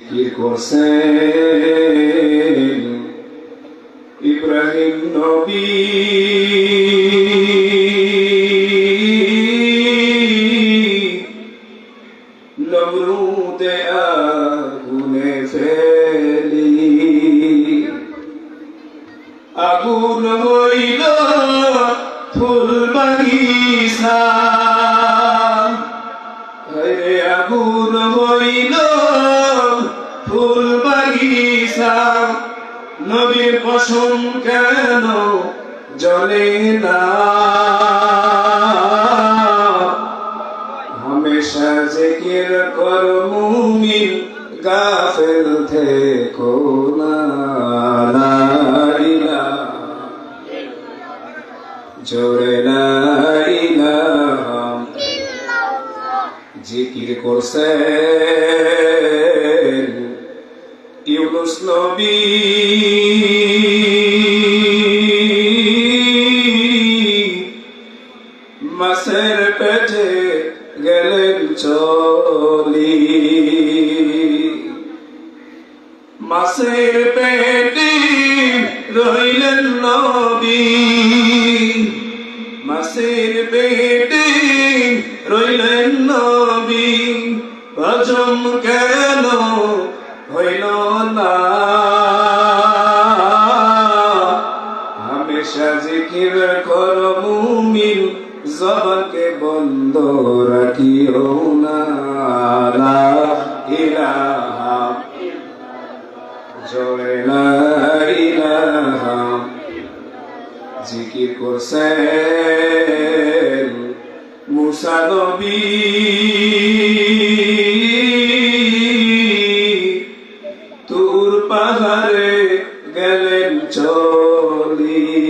জিকির করছেন ইব্রাহিম নবী নমরুদে আগুনে ফেলি আগুন হইল ফুল বাগিচা আগুন হইল ফুল বাগিচা নবীর পশম কেন জলে না? হমেশা জিকির কির মুমিন, গাফেল থে না জোরে না জিকির করছে। ইউনুস নবী। মাসের পেটে গেলেন চলি। মাসের পেটে রইলেন নবী। মাসের পেটে রইলেন নবী। হজম কেন জিকির কর মুমিন জবানকে বন্ধ রাখিও না। লা ইলাহা জয় লা ইলাহা। জিকির করছেন মুসা নবী। তুর পাহাড়ে গেলেন চলি।